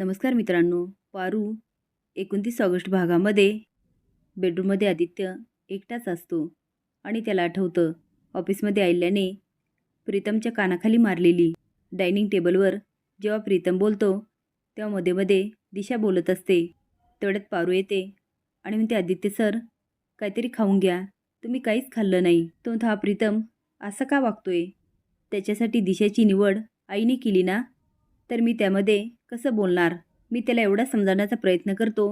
नमस्कार मित्रांनो. पारू एकोणतीस ऑगस्ट भागामध्ये बेडरूममध्ये आदित्य एकटाच असतो आणि त्याला आठवतं ऑफिसमध्ये आल्याने प्रीतमच्या कानाखाली मारलेली डायनिंग टेबलवर जेव्हा प्रीतम बोलतो तेव्हा मध्ये मध्ये दिशा बोलत असते. तेवढ्यात पारू येते आणि म्हणते आदित्य सर काहीतरी खाऊन घ्या. तुम्ही काहीच खाल्लं नाही. तो हा प्रीतम असं का वागतोय? त्याच्यासाठी दिशाची निवड आईने केली ना? तर मी त्यामध्ये कसं बोलणार? मी त्याला एवढा समजावण्याचा प्रयत्न करतो.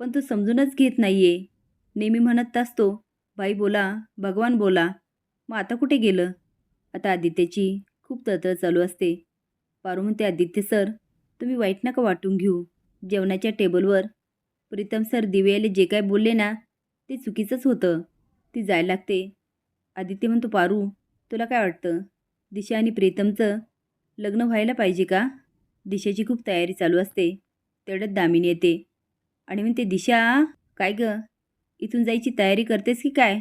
पण तो समजूनच घेत नाही आहे नेहमी म्हणत असतो बाई बोला भगवान बोला. मग आता कुठे गेलं? आता आदित्यची खूप तळतळ चालू असते. पारू म्हणते आदित्य सर तुम्ही वाईट नका वाटून घेऊ. जेवणाच्या टेबलवर प्रीतम सर दिवेले जे काय बोलले ना ते चुकीचंच होतं. ती जायला लागते. आदित्य म्हणतो पारू तुला काय वाटतं? दिशा आणि प्रीतमचं लग्न व्हायला पाहिजे का? दिशाची खूप तयारी चालू असते. तेवढ्यात दामिनी येते. आणि म्हणते दिशा काय ग? इथून जायची तयारी करतेस की काय?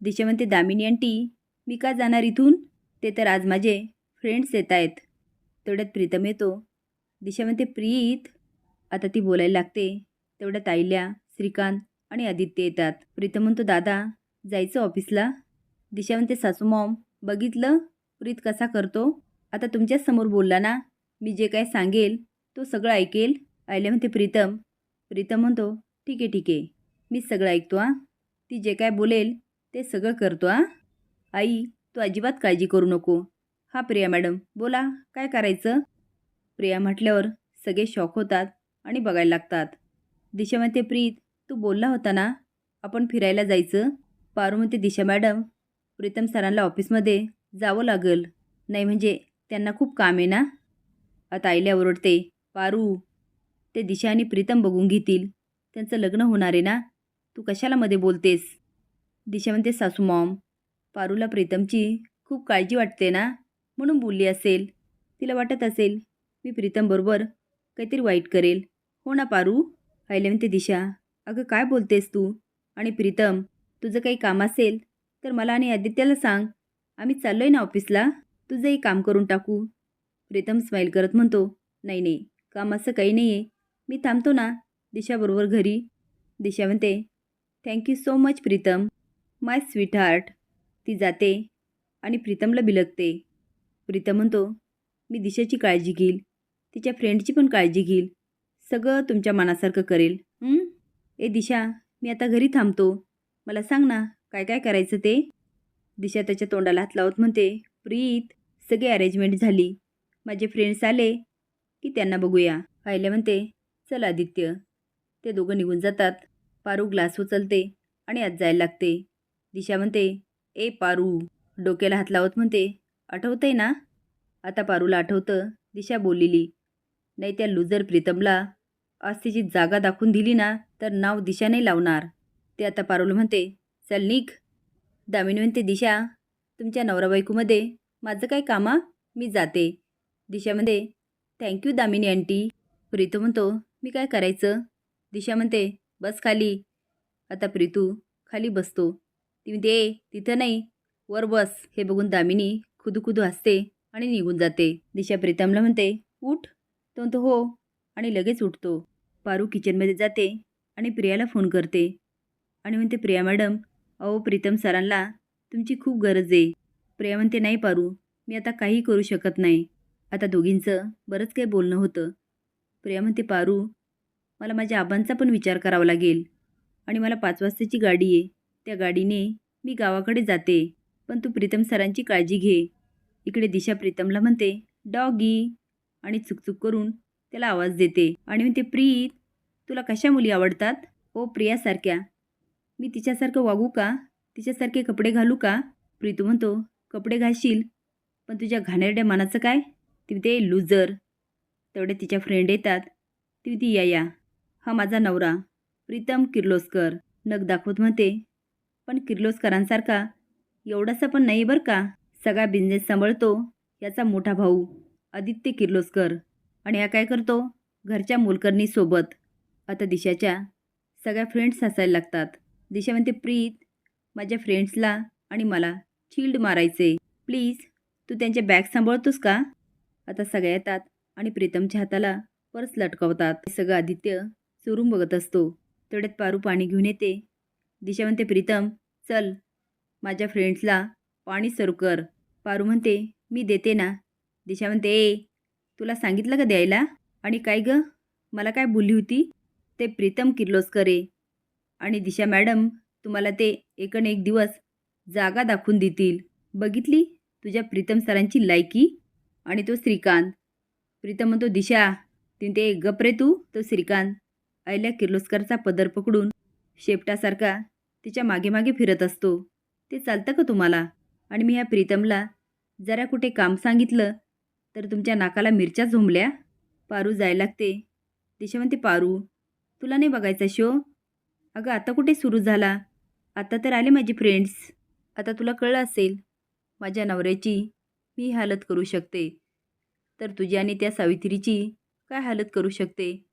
दिशा म्हणते दामिनी आंटी मी का जाणार इथून? ते तर आज माझे फ्रेंड्स येत आहेत. तेवढ्यात प्रीतम येतो. दिशा म्हणते प्रीत. आता ती बोलायला लागते. तेवढ्यात आईल्या श्रीकांत आणि आदित्य येतात. प्रीतम म्हणतो दादा जायचं ऑफिसला? दिशा म्हणते सासू मॉम बघितलं? प्रीत कसा करतो? आता तुमच्याच समोर बोलला ना? मी जे काय सांगेल तो सगळं ऐकेल. आयल्या म्हणते प्रीतम. प्रीतम म्हणतो ठीक आहे ठीक आहे. मी सगळं ऐकतो आ ती जे काय बोलेल ते सगळं करतो आ आई तू अजिबात काळजी करू नको. हा प्रिया मॅडम. बोला काय करायचं? प्रिया म्हटल्यावर सगळे शॉक होतात आणि बघायला लागतात. दिशा म्हणते प्रीत तू बोलला होता ना आपण फिरायला जायचं? पारू म्हणते दिशा मॅडम प्रीतम सरांना ऑफिसमध्ये जावं लागेल. नाही म्हणजे त्यांना खूप काम आहे ना? आता आईल्या ओरडते पारू ते दिशा आणि प्रीतम बघून घेतील. त्यांचं लग्न होणार आहे ना? तू कशाला मध्ये बोलतेस? दिशा म्हणते सासू मॉम. पारूला प्रीतमची खूप काळजी वाटते ना? म्हणून बोलली असेल. तिला वाटत असेल मी प्रीतमबरोबर काहीतरी वाईट करेल. हो ना पारू? आईला म्हणते दिशा अगं काय बोलतेस तू? आणि प्रीतम तुझं काही काम असेल तर मला आणि आदित्याला सांग. आम्ही चाललो आहे ना ऑफिसला? तुझंही काम करून टाकू. प्रीतम स्माईल करत म्हणतो नाही नाही काम असं काही नाही आहे मी थांबतो ना दिशाबरोबर घरी. दिशा म्हणते thank you so much Pritam. My sweetheart ती जाते आणि प्रीतमला बिलगते. प्रीतम म्हणतो मी दिशाची काळजी घेईल. तिच्या फ्रेंडची पण काळजी घेईल. सगळं तुमच्या मनासारखं करेल. ए दिशा मी आता घरी थांबतो. मला सांग ना काय काय करायचं ते? दिशा त्याच्या तोंडाला हात लावत म्हणते प्रीत सगळी अरेंजमेंट झाली. माझे फ्रेंड्स आले की त्यांना बघूया. पाहिलं म्हणते चल आदित्य. ते दोघं निघून जातात. पारू ग्लास उचलते आणि आज जायला लागते. दिशा म्हणते ए पारू. डोक्याला हात लावत म्हणते आठवतंय ना? आता पारूला आठवतं दिशा बोललेली नाही त्या लुजर प्रीतमला आज तिची जागा दाखवून दिली ना तर नाव दिशा नाही लावणार. ते आता पारूला म्हणते चल निघ. दामिनी म्हणते दिशा तुमच्या नवरा बायकोमध्ये माझं काय कामा मी जाते. दिशा म्हणते थँक्यू दामिनी आंटी. प्रीतू म्हणतो मी काय करायचं? दिशा म्हणते बस खाली. आता प्रीतू खाली बसतो. ती म्हणते ए तिथं नाही. वर बस. हे बघून दामिनी खुदूखुदू हसते आणि निघून जाते. दिशा प्रीतमला म्हणते उठ. तो म्हणतो हो. आणि लगेच उठतो. पारू किचनमध्ये जाते आणि प्रियाला फोन करते. आणि म्हणते प्रिया मॅडम अहो प्रीतम सरांना तुमची खूप गरज आहे. प्रिया म्हणते नाही पारू. मी आता काही करू शकत नाही. आता दोघींचं बरंच काही बोलणं होतं. प्रिया म्हणते पारू मला माझ्या आबांचा पण विचार करावा लागेल आणि मला पाच वाजताची गाडी आहे. त्या गाडीने मी गावाकडे जाते पण तू प्रीतम सरांची काळजी घे. इकडे दिशा प्रीतमला म्हणते डॉगी. आणि चुकचुक करून त्याला आवाज देते आणि म्हणते प्रीत तुला कशा मुली आवडतात? ओ प्रियासारख्या. मी तिच्यासारखं वागू का? तिच्यासारखे कपडे घालू का? प्रीतू म्हणतो कपडे घालशील पण तुझ्या घाणेरड्या मनाचं काय? तिथे लुजर. तेवढे तिच्या फ्रेंड येतात. ती ती या या. हा माझा नवरा प्रीतम किर्लोस्कर. नग दाखवत म्हणते पण किर्लोस्करांसारखा एवढासा पण नाही बरं का? सगळा बिझनेस सांभाळतो. याचा मोठा भाऊ आदित्य किर्लोस्कर. आणि हा काय करतो? घरच्या मोलकर्णीसोबत आता दिशाच्या सगळ्या फ्रेंड्स हसायला लागतात. दिशा म्हणते प्रीत माझ्या फ्रेंड्सला आणि मला चिल्ड मारायचे प्लीज तू त्यांच्या बॅग सांभाळतोस का? आता सगळ्या येतात आणि प्रीतमच्या हाताला पर्स लटकवतात. सगळं आदित्य चोरून बघत असतो. तेवढ्यात पारू पाणी घेऊन येते. दिशा म्हणते प्रीतम चल. माझ्या फ्रेंड्सला पाणी सर्व कर. पारू म्हणते मी देते ना. दिशा म्हणते ए तुला सांगितलं का द्यायला? आणि काय गं? मला काय बोलली होती? ते प्रीतम किर्लोस्कर आणि दिशा मॅडम तुम्हाला ते एकन एक दिवस जागा दाखवून देतील. बघितली? तुझ्या प्रीतम सरांची लायकी? आणि तो श्रीकांत. प्रीतम म्हणतो दिशा तिने ते गप रे तू. तो श्रीकांत आयल्या किर्लोस्करचा पदर पकडून शेपटासारखा तिच्यामागे मागे फिरत असतो. ते चालतं का तुम्हाला? आणि मी ह्या प्रीतमला जरा कुठे काम सांगितलं तर तुमच्या नाकाला मिरच्या झोंबल्या? पारू जायला लागते. दिशा म्हणते पारू तुला नाही बघायचा शो? अगं आता कुठे सुरू झाला? आता तर आले माझे फ्रेंड्स आता तुला कळलं असेल माझ्या नवऱ्याची मी हालत करू शकते. तर तुझी आणि त्या सावित्रीची काय हालत करू शकते?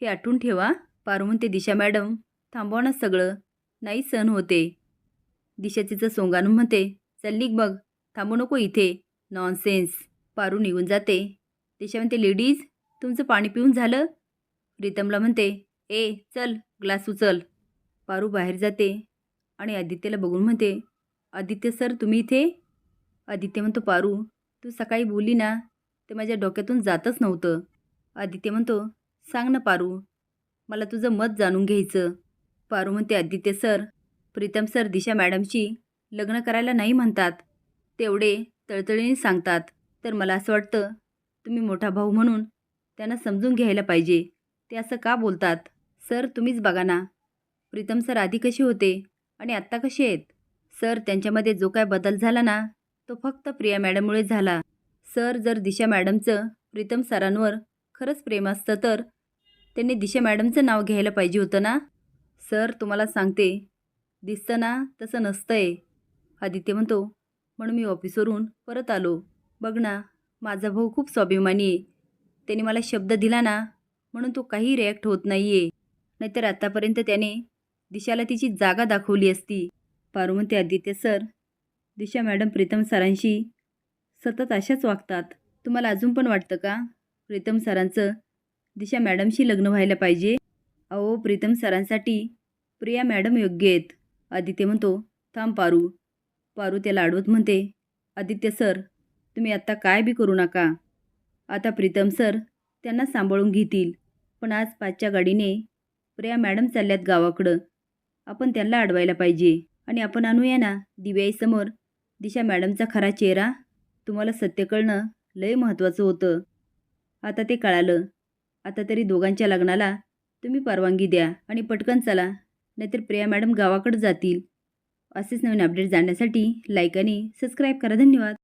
हे आठवून ठेवा पारू म्हणते दिशा मॅडम. थांबवा ना सगळं. नाही सण होते. दिशा तिचं सोंगानून म्हणते चल बघ थांबू नको इथे. नॉनसेन्स पारू निघून जाते. दिशा म्हणते लेडीज तुमचं पाणी पिऊन झालं? प्रीतमला म्हणते ए चल ग्लास उचल. पारू बाहेर जाते. आणि आदित्यला बघून म्हणते आदित्य सर तुम्ही इथे? आदित्य म्हणतो पारू तू सकाळी बोलली ना ते माझ्या डोक्यातून जातच नव्हतं. आदित्य म्हणतो सांग ना पारू मला तुझं मत जाणून घ्यायचं. पारू म्हणते आदित्य सर प्रीतम सर दिशा मॅडमशी लग्न करायला नाही म्हणतात. तेवढे तळतळीने सांगतात. तर मला असं वाटतं तुम्ही मोठा भाऊ म्हणून त्यांना समजून घ्यायला पाहिजे. ते असं का बोलतात? सर तुम्हीच बघा ना. प्रीतम सर आधी कसे होते आणि आत्ता कसे आहेत? सर त्यांच्यामध्ये जो काय बदल झाला ना तो फक्त प्रिया मॅडममुळे झाला. सर जर दिशा मॅडमचं प्रीतम सरांवर खरंच प्रेम असतं तर? त्यांनी दिशा मॅडमचं नाव घ्यायला पाहिजे होतं ना? सर तुम्हाला सांगते दिसतं ना तसं नसतंय. आदित्य म्हणतो म्हणून मी ऑफिसवरून परत आलो. बघ ना माझा भाऊ खूप स्वाभिमानी आहे. त्याने मला शब्द दिला ना म्हणून तो काही रिॲक्ट होत नाही आहे नाहीतर आत्तापर्यंत त्याने दिशाला तिची जागा दाखवली असती. पारू म्हणते आदित्य सर दिशा मॅडम प्रीतम सरांशी सतत अशाच वागतात. तुम्हाला अजून पण वाटतं का? प्रीतम सरांचं दिशा मॅडमशी लग्न व्हायला पाहिजे? अहो प्रीतम सरांसाठी प्रिया मॅडम योग्य आहेत. आदित्य म्हणतो थांब पारू. पारू त्याला अडवत म्हणते आदित्य सर तुम्ही आत्ता काय बी करू नका. आता प्रीतम सर त्यांना सांभाळून घेतील पण आज पाचच्या गाडीने प्रिया मॅडम चालल्यात गावाकडं. आपण त्यांना अडवायला पाहिजे. आणि आपण आणूया ना दिव्याईसमोर. दिशा मॅडमचा खरा चेहरा तुम्हाला सत्य कळणं लय महत्त्वाचं होतं. आता ते कळालं. आता तरी दोघांच्या लग्नाला तुम्ही परवानगी द्या आणि पटकन चला नाहीतर प्रिया मॅडम गावाकडे जातील. असेच नवीन अपडेट जाण्यासाठी लाईक आणि सबस्क्राईब करा. धन्यवाद.